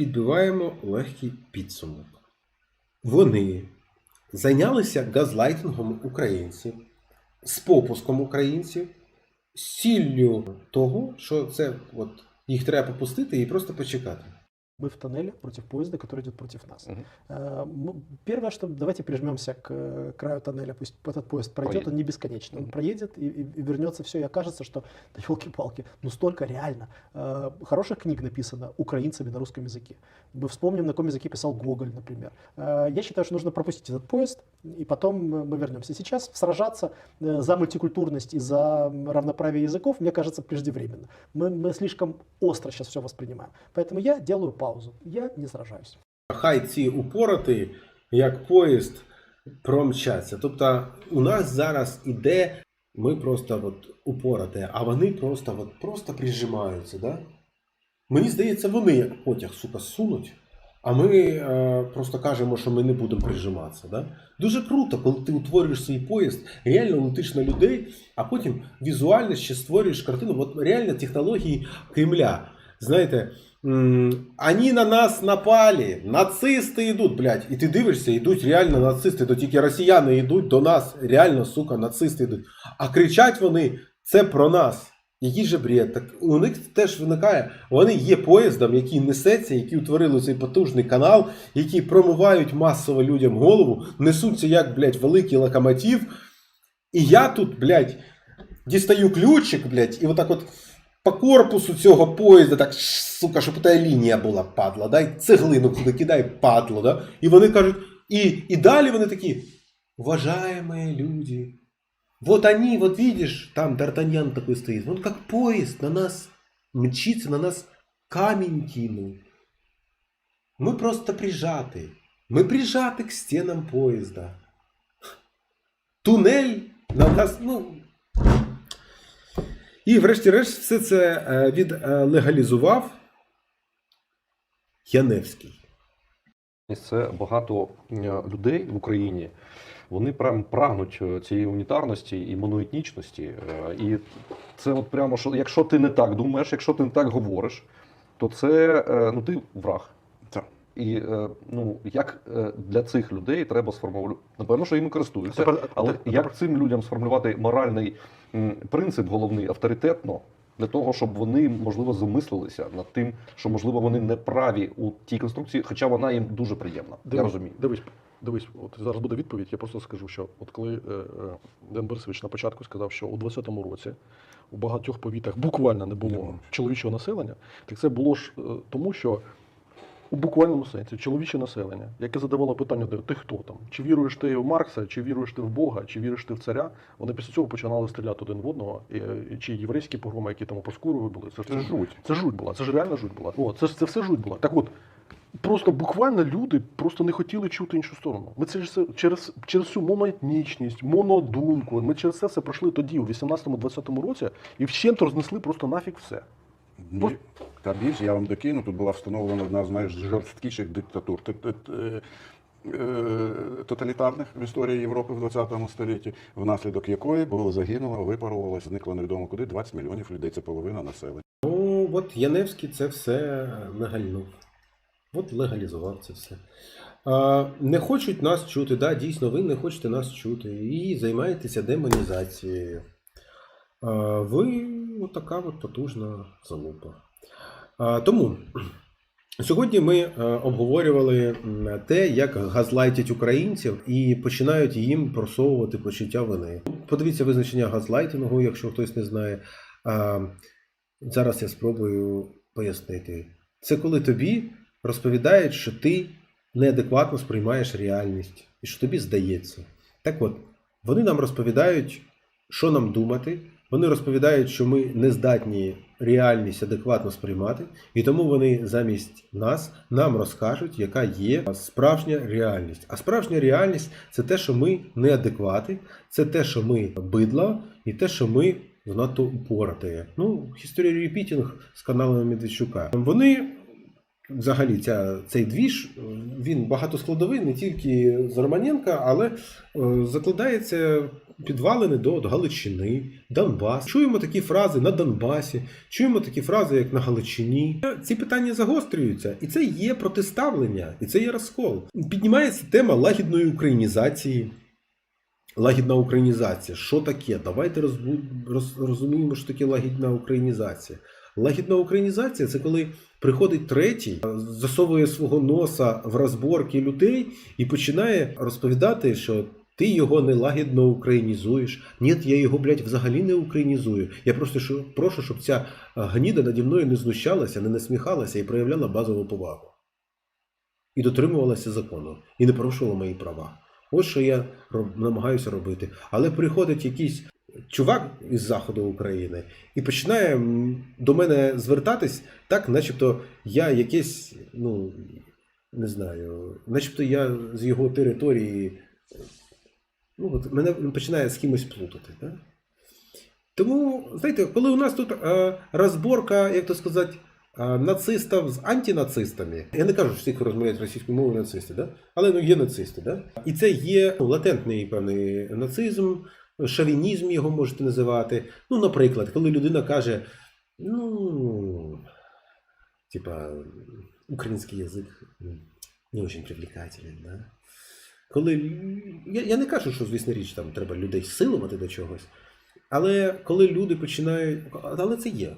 підбиваємо легкий підсумок. Вони зайнялися газлайтингом українців, з попуском українців, з ціллю того, що це от, їх треба попустити і просто почекати. Мы в тоннеле против поезда, который идет против нас. Ну, Первое, что давайте прижмемся к э, краю тоннеля, пусть этот поезд пройдет, Проедет. он не бесконечный. Он Мгм. проедет и, и- и вернется все, и окажется, что, да елки-палки, ну столько реально. Э, Хороших книг написано украинцами на русском языке. Мы вспомним, на каком языке писал Гоголь, например. Э, Я считаю, что нужно пропустить этот поезд, и потом э, мы вернемся. Сейчас сражаться э, за мультикультурность и за м, равноправие языков, мне кажется, преждевременно. Мы, мы слишком остро сейчас все воспринимаем. Поэтому я делаю паузу. Я не сражаюсь. Хай ці упороти, як поїзд, промчаться. Тобто у нас зараз іде, ми просто от упороти, а вони просто, от, просто прижимаються. Да? Мені здається, вони як потяг, сука, сунуть, А ми е, просто кажемо, що ми не будемо прижиматися. Да? Дуже круто, коли ти утворюєш свій поїзд, реально летиш на людей, а потім візуально ще створюєш картину. От реально технології Кремля. Знаєте, они на нас напали, нацисти йдуть, блядь. І ти дивишся, йдуть реально нацисти, то тільки росіяни йдуть до нас, реально, сука, нацисти йдуть. А кричать вони це про нас. Який же бред? Так у них теж виникає. Вони є поїздом, який несеться, які утворили цей потужний канал, які промивають масово людям голову, несуться як, блядь, великий локомотив. І я тут, блядь, дістаю ключик, блядь, і отак от по корпусу цього поїзда, так, сука, щоб та лінія була падла, да? і цеглину туди кидай, падло, да? І вони кажуть, і, і далі вони такі, уважаемые люди, вот они, вот видишь, там Д'Артаньян такой стоит, он как поезд на нас мчится, на нас камень кинул. Мы просто прижаты. Мы прижаты к стенам поезда. Тунель на нас, ну. І врешті-решт все це е, відлегалізував Яневський. Це багато е, людей в Україні. Вони прям прагнуть е, цієї унітарності і моноетнічності. Е, І це от прямо що, якщо ти не так думаєш, якщо ти не так говориш, то це е, ну ти враг. Так. І ну як для цих людей треба сформулювати, напевно, що їм користуються, Тепер- але тепер- як цим людям сформулювати моральний принцип головний авторитетно для того, щоб вони можливо замислилися над тим, що можливо вони не праві у тій конструкції, хоча вона їм дуже приємна. Я розумію. Дивись, дивись, от зараз буде відповідь. Я просто скажу, що от коли е, е, Ден Борисович на початку сказав, що у 20-му році у багатьох повітах буквально не було чоловічого населення, так це було ж е, тому, що у буквальному сенсі чоловіче населення, яке задавало питання, ти хто там? Чи віруєш ти в Маркса, чи віруєш ти в Бога, чи віруєш ти в царя? Вони після цього починали стріляти один в одного. І, чи єврейські погроми, які там у Проскурові були, це, ж- Це жуть. це жуть була, це ж реально жуть була. О, це, ж- це все жуть була. Так от, просто буквально люди просто не хотіли чути іншу сторону. Ми це ж все через, через цю моноетнічність, монодумку. Ми через це все пройшли тоді, у 18-20 році, і вщент рознесли просто нафіг все. Ні. Та більше я вам докину, тут була встановлена одна з найжорсткіших диктатур т- е, тоталітарних в історії Європи в 20 столітті, внаслідок якої було загинуло, випарувалося, зникло невідомо куди 20 мільйонів людей. Це половина населення. Ну, от Яневський це все легальнув. От легалізував це все. А, не хочуть нас чути, да, дійсно, ви не хочете нас чути і займаєтеся демонізацією. А, ви отака от потужна залупа. А, тому сьогодні ми е, обговорювали те, як газлайтять українців і починають їм просовувати почуття вини. Подивіться визначення газлайтингу, якщо хтось не знає. А, Зараз я спробую пояснити. Це коли тобі розповідають, що ти неадекватно сприймаєш реальність і що тобі здається. Так от, вони нам розповідають, що нам думати. Вони розповідають, що ми не здатні реальність адекватно сприймати, і тому вони замість нас нам розкажуть, яка є справжня реальність. А справжня реальність це те, що ми неадеквати, це те, що ми бидло, і те, що ми занадто упоротые. Ну, History Repeating з каналу Медведчука. Вони взагалі ця, цей двіж, він багатоскладовий не тільки з Романенка, але е, закладається підвалини до Галичини, Донбас. Чуємо такі фрази на Донбасі, чуємо такі фрази, як на Галичині. Ці питання загострюються, і це є протиставлення, і це є розкол. Піднімається тема лагідної українізації. Лагідна українізація. Що таке? Давайте розбу... роз... розуміємо, що таке лагідна українізація. Лагідна українізація це коли приходить третій, засовує свого носа в розборки людей і починає розповідати, що ти його не лагідно українізуєш. Ні, я його, блядь, взагалі не українізую. Я просто прошу, щоб ця гніда наді мною не знущалася, не насміхалася і проявляла базову повагу. І дотримувалася закону, і не порушувала мої права. Ось що я намагаюся робити. Але приходить якийсь чувак із заходу України і починає до мене звертатись так, начебто я якесь, ну не знаю, начебто я з його території. Ну, от мене починає з кимось плутати. Да? Тому, знаєте, коли у нас тут е, розборка, як то сказати, е, нацистів з антинацистами, я не кажу, що всі, хто розмовляють російською мовою, нацисти, да? але ну, є нацисти. Да? І це є ну, латентний певний нацизм, шовінізм його можете називати. Ну, наприклад, коли людина каже, ну, типа, український язик не дуже привлекательний, да? Коли я, я не кажу, що звісно річ там треба людей силувати до чогось, але коли люди починають. Але це є.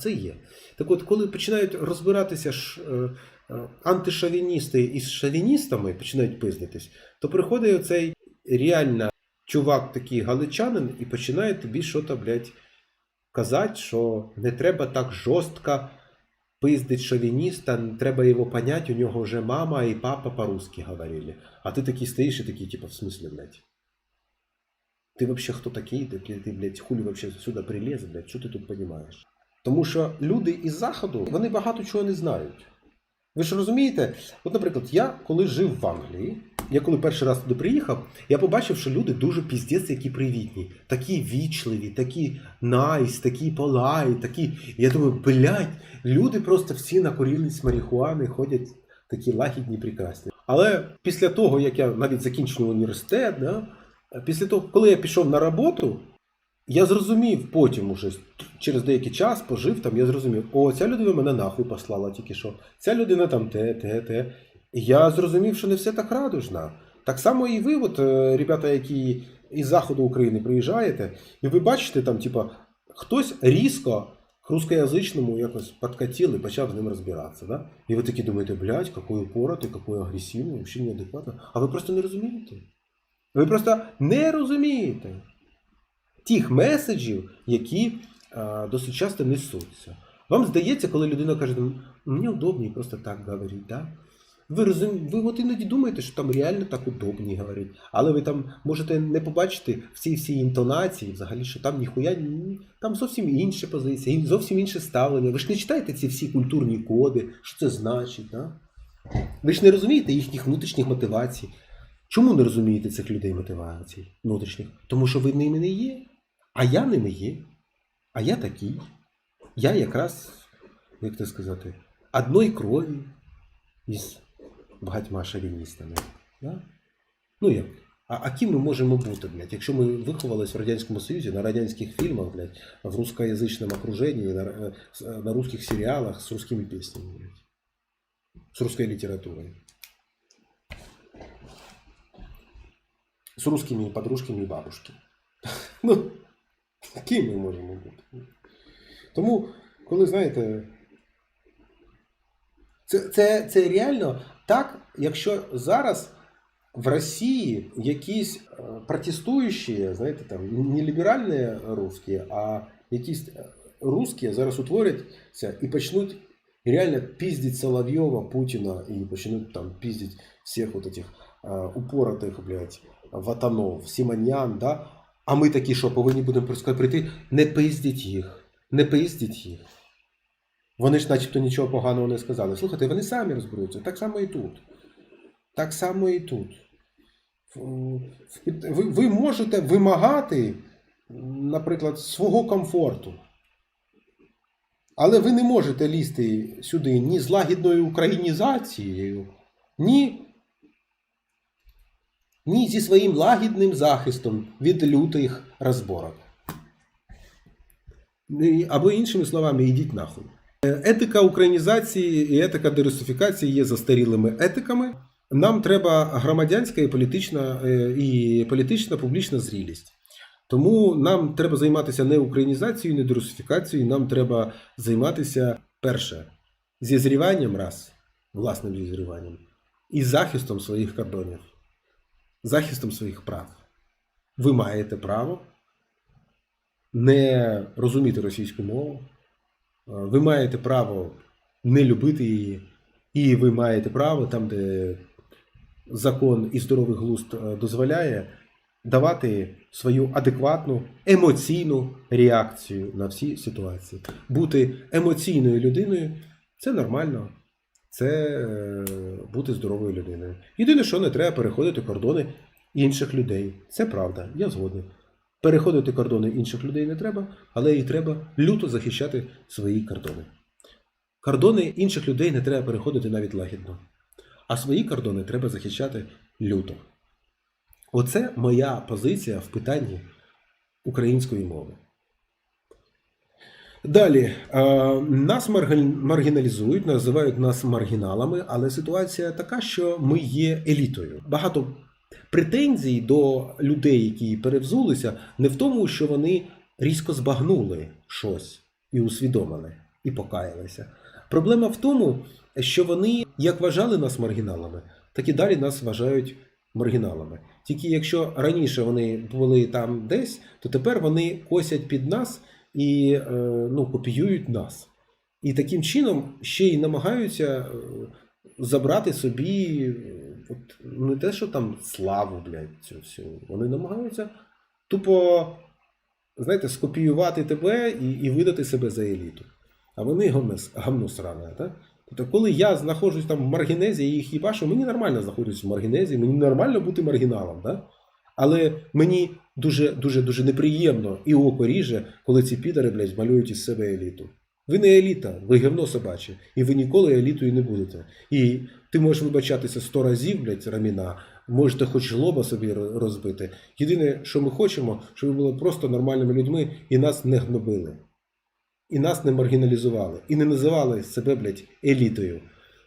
Це, є. Так от, коли починають розбиратися ж, е, е, антишовіністи із шовіністами, починають пиздитись, то приходить оцей реально чувак, такий галичанин, і починає тобі щось, блядь, казати, що не треба так жорстко пиздить шовініста, не треба його понять, у нього вже мама і папа по-русски говорили. А ти такий стоїш і такий, типа, в смысле, блядь? Ти вообще хто такий? Ти, ти, блядь, хулі вообще сюди прилез, блядь, що ти тут розумієш? Тому що люди із Заходу, вони багато чого не знають. Ви ж розумієте? От, наприклад, я коли жив в Англії, я коли перший раз туди приїхав, я побачив, що люди дуже піздець, які привітні, такі вічливі, такі найс, такі полай, такі. Я думаю, блядь, люди просто всі накурились марихуани, ходять такі лагідні, прекрасні. Але після того, як я навіть закінчив університет, да, після того, коли я пішов на роботу, я зрозумів потім уже через деякий час пожив там, я зрозумів, о, ця людина мене нахуй послала тільки що. Ця людина там те, те, те. Я зрозумів, що не все так радужно. Так само і ви, от, е, ребята, які із заходу України приїжджаєте, і ви бачите там, типа, хтось різко к русскоязичному якось подкатил і почав з ним розбиратися. Да? І ви такі думаєте, блядь, какой упоротий, какой агресивний, взагалі неадекватно. А ви просто не розумієте. Ви просто не розумієте тих меседжів, які а, досить часто несуться. Вам здається, коли людина каже, «Ну, мені удобніше просто так говорити, да? Ви розум... ви от іноді думаєте, що там реально так удобніше говорити, але ви там можете не побачити всі всі інтонації, взагалі, що там ніхуя ні- там зовсім інша позиція, зовсім інше ставлення. Ви ж не читаєте ці всі культурні коди, що це значить, да? Ви ж не розумієте їхніх внутрішніх мотивацій. Чому не розумієте цих людей мотивацій внутрішніх? Тому що ви ними не є. А я ними є. А я такий. Я якраз, як це сказати, одної крові із багатьма шовіністами. Да? Ну як? А, а ким ми можемо бути, блядь, якщо ми виховались в Радянському Союзі, на радянських фільмах, блядь, в русскоязичному окруженні, на, е, на русских серіалах з русскими піснями, блядь, з русской літературою. З русскими подружками і бабушки. Ну, ким ми можемо бути? Тому, коли знаєте, це, це, це реально так, якщо зараз в Росії якісь е, протестуючі, знаєте, там не ліберальні русські, а якісь е, русські зараз утворяться і почнуть реально пиздить Соловйова, Путіна і почнуть там пиздить всіх вот этих е, упоротих, блядь, ватанов, Сіманян, да? А ми такі, що повинні будемо просто прийти, не пиздіть їх, не пиздіть їх. Вони ж начебто нічого поганого не сказали. Слухайте, вони самі розберуться. Так само і тут. Так само і тут. Ви, ви можете вимагати, наприклад, свого комфорту. Але ви не можете лізти сюди ні з лагідною українізацією, ні, ні зі своїм лагідним захистом від лютих розборок. Або іншими словами, йдіть нахуй. Етика українізації і етика дерусифікації є застарілими етиками. Нам треба громадянська і політична, е, і політична публічна зрілість. Тому нам треба займатися не українізацією, не дерусифікацією. Нам треба займатися перше зізріванням раз, власним зізріванням, і захистом своїх кордонів, захистом своїх прав. Ви маєте право не розуміти російську мову, ви маєте право не любити її, і ви маєте право там, де закон і здоровий глузд е, дозволяє, давати свою адекватну емоційну реакцію на всі ситуації. Бути емоційною людиною це нормально. Це е, бути здоровою людиною. Єдине, що не треба переходити кордони інших людей. Це правда, я згоден. Переходити кордони інших людей не треба, але і треба люто захищати свої кордони. Кордони інших людей не треба переходити навіть лагідно. А свої кордони треба захищати люто. Оце моя позиція в питанні української мови. Далі, нас маргіналізують, називають нас маргіналами, але ситуація така, що ми є елітою. Багато претензій до людей, які перевзулися, не в тому, що вони різко збагнули щось і усвідомили, і покаялися. Проблема в тому, що вони як вважали нас маргіналами, так і далі нас вважають маргіналами. Тільки якщо раніше вони були там десь, то тепер вони косять під нас і е, ну, копіюють нас. І таким чином ще й намагаються е, забрати собі е, от, не те, що там славу, блядь, цю всю. Вони намагаються тупо, знаєте, скопіювати тебе і, і видати себе за еліту. А вони гамно, гамно сране, так? Тобто, коли я знаходжусь там в маргінезі і їх їбашу, мені нормально знаходитися в маргінезі, мені нормально бути маргіналом, да? але мені дуже дуже дуже неприємно і око ріже, коли ці підари, блядь, малюють із себе еліту. Ви не еліта, ви гівно собаче, і ви ніколи елітою не будете. І ти можеш вибачатися сто разів, блядь, раміна, можете хоч лоба собі розбити. Єдине, що ми хочемо, щоб ви були просто нормальними людьми і нас не гнобили. І нас не маргіналізували, і не називали себе, блядь, елітою.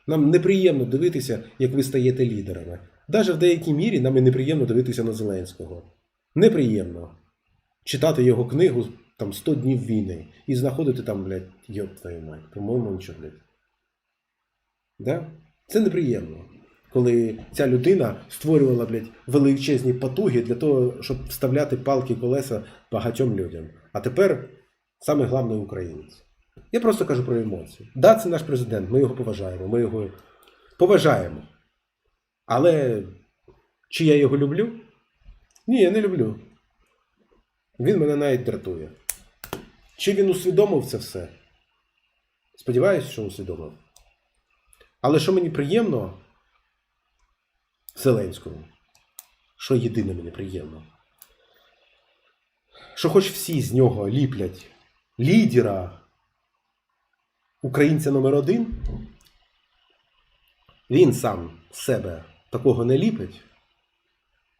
Нам неприємно дивитися, як ви стаєте лідерами. Навіть в деякій мірі нам і неприємно дивитися на Зеленського. Неприємно читати його книгу там 100 днів війни і знаходити там, блядь, йоп твою мать, по-моєму, нічого, блядь. Да? Це неприємно. Коли ця людина створювала, блядь, величезні потуги для того, щоб вставляти палки колеса багатьом людям. А тепер саме головний українець. Я просто кажу про емоції. Да, це наш президент, ми його поважаємо, ми його поважаємо. Але чи я його люблю? Ні, я не люблю. Він мене навіть дратує. Чи він усвідомив це все? Сподіваюсь, що усвідомив. Але що мені приємно Зеленському, що єдине мені приємно, що хоч всі з нього ліплять лідера, українця номер один, він сам себе такого не ліпить,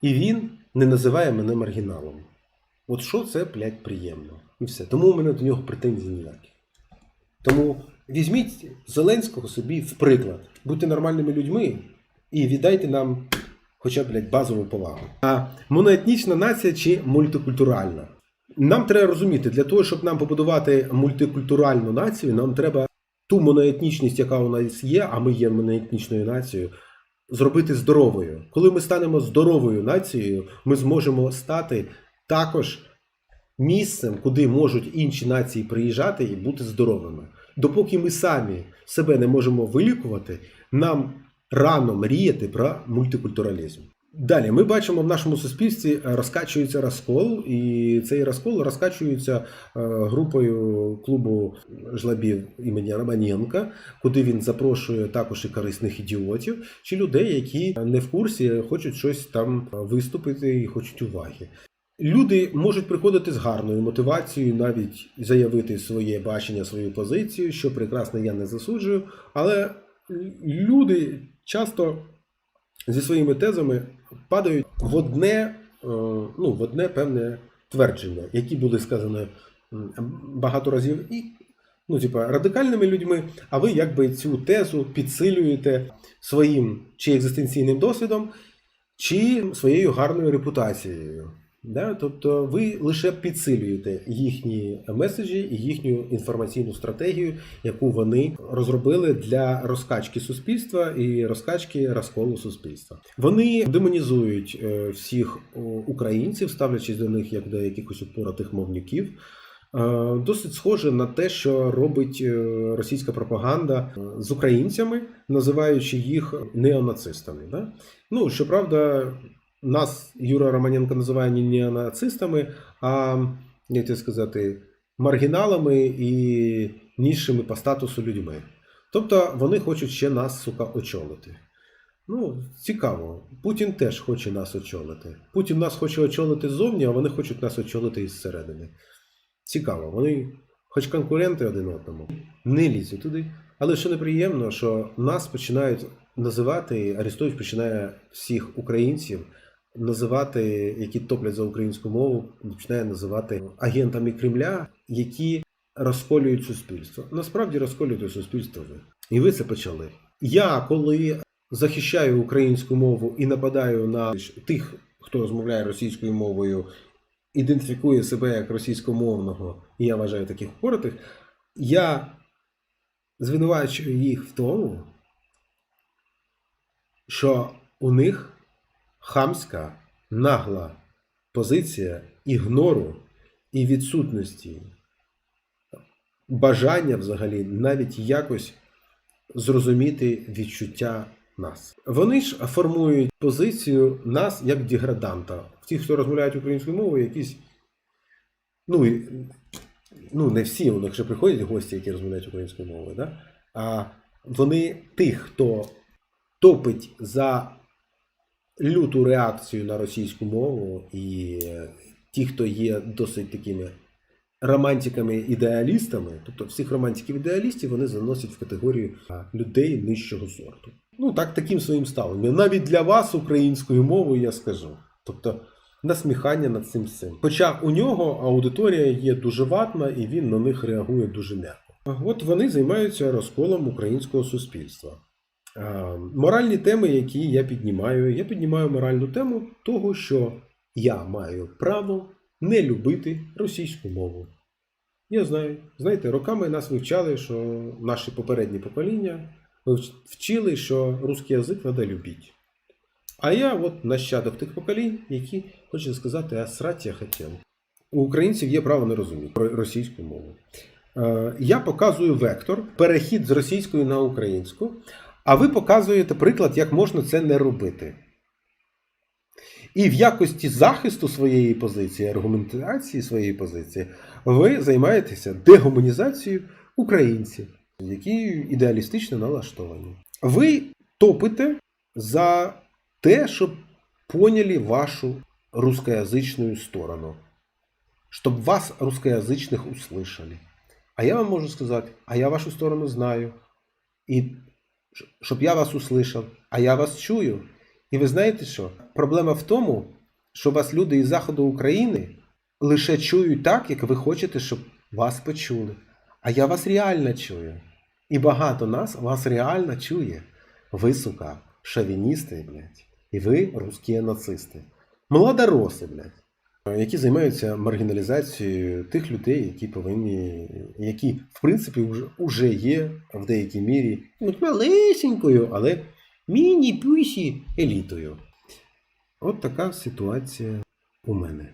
і він не називає мене маргіналом. От що це, блядь, приємно. І все. Тому у мене до нього претензій ніякі. Тому візьміть Зеленського собі в приклад. Будьте нормальними людьми і віддайте нам хоча б блядь, базову повагу. А моноетнічна нація чи мультикультуральна? Нам треба розуміти, для того, щоб нам побудувати мультикультуральну націю, нам треба ту моноетнічність, яка у нас є, а ми є моноетнічною нацією, зробити здоровою. Коли ми станемо здоровою нацією, ми зможемо стати також місцем, куди можуть інші нації приїжджати і бути здоровими. Допоки ми самі себе не можемо вилікувати, нам рано мріяти про мультикультуралізм. Далі ми бачимо в нашому суспільстві е, розкачується розкол, і цей розкол розкачується е, групою клубу жлобів імені Романенка, куди він запрошує також і корисних ідіотів, чи людей, які не в курсі хочуть щось там виступити і хочуть уваги. Люди можуть приходити з гарною мотивацією, навіть заявити своє бачення, свою позицію, що прекрасно я не засуджую. Але люди часто зі своїми тезами падають в одне, е, ну, в одне певне твердження, які були сказані багато разів і ну, типа, радикальними людьми, а ви якби цю тезу підсилюєте своїм чи екзистенційним досвідом, чи своєю гарною репутацією. Да? Тобто ви лише підсилюєте їхні меседжі і їхню інформаційну стратегію, яку вони розробили для розкачки суспільства і розкачки розколу суспільства. Вони демонізують е, всіх українців, ставлячись до них як до якихось упоротих мовників. Е, Досить схоже на те, що робить е, російська пропаганда з українцями, називаючи їх неонацистами. Да? Ну, щоправда, нас Юра Романенко називає не неонацистами, а як це сказати, маргіналами і нижчими по статусу людьми. Тобто вони хочуть ще нас, сука, очолити. Ну, цікаво. Путін теж хоче нас очолити. Путін нас хоче очолити ззовні, а вони хочуть нас очолити із середини. Цікаво, вони, хоч конкуренти один одному, не лізуть туди. Але що неприємно, що нас починають називати, Арестович починає всіх українців називати, які топлять за українську мову, починає називати агентами Кремля, які розколюють суспільство. Насправді розколюєте суспільство ви. І ви це почали. Я коли захищаю українську мову і нападаю на тих, хто розмовляє російською мовою, ідентифікує себе як російськомовного, і я вважаю таких впоратих, я звинувачую їх в тому, що у них хамська, нагла позиція ігнору і відсутності бажання взагалі навіть якось зрозуміти відчуття нас. Вони ж формують позицію нас як деграданта. Тих, хто розмовляють українською мовою, якісь. Ну, ну не всі, у них ще приходять гості, які розмовляють українською мовою, да? а вони тих, хто топить за люту реакцію на російську мову, і ті, хто є досить такими романтиками-ідеалістами, тобто всіх романтиків-ідеалістів вони заносять в категорію людей нижчого сорту. Ну так таким своїм ставленням. Навіть для вас українською мовою я скажу. Тобто насміхання над цим всім. Хоча у нього аудиторія є дуже ватна і він на них реагує дуже м'яко. От вони займаються розколом українського суспільства. А, Моральні теми, які я піднімаю, я піднімаю моральну тему того, що я маю право не любити російську мову. Я знаю, знаєте, роками нас вивчали, що наші попередні покоління вчили, що русський язик треба любити. А я от нащадок тих поколінь, які, хочу сказати, а срать я хотів. У українців є право не розуміти російську мову. Е, Я показую вектор, перехід з російської на українську, а ви показуєте приклад, як можна це не робити. І в якості захисту своєї позиції, аргументації своєї позиції, ви займаєтеся дегуманізацією українців, які ідеалістично налаштовані. Ви топите за те, щоб поняли вашу русскоязичную сторону, щоб вас русскоязичних услышали. А я вам можу сказати, а я вашу сторону знаю. І щоб я вас услышав, а я вас чую. І ви знаєте що? Проблема в тому, що вас люди із заходу України лише чують так, як ви хочете, щоб вас почули. А я вас реально чую. І багато нас вас реально чує. Ви, сука, шовіністи, блядь. І ви русські нацисти. Молодороси, блядь. Які займаються маргіналізацією тих людей, які повинні, які, в принципі, вже, є в деякій мірі ну, малесенькою, але міні-пюсі елітою. От така ситуація у мене.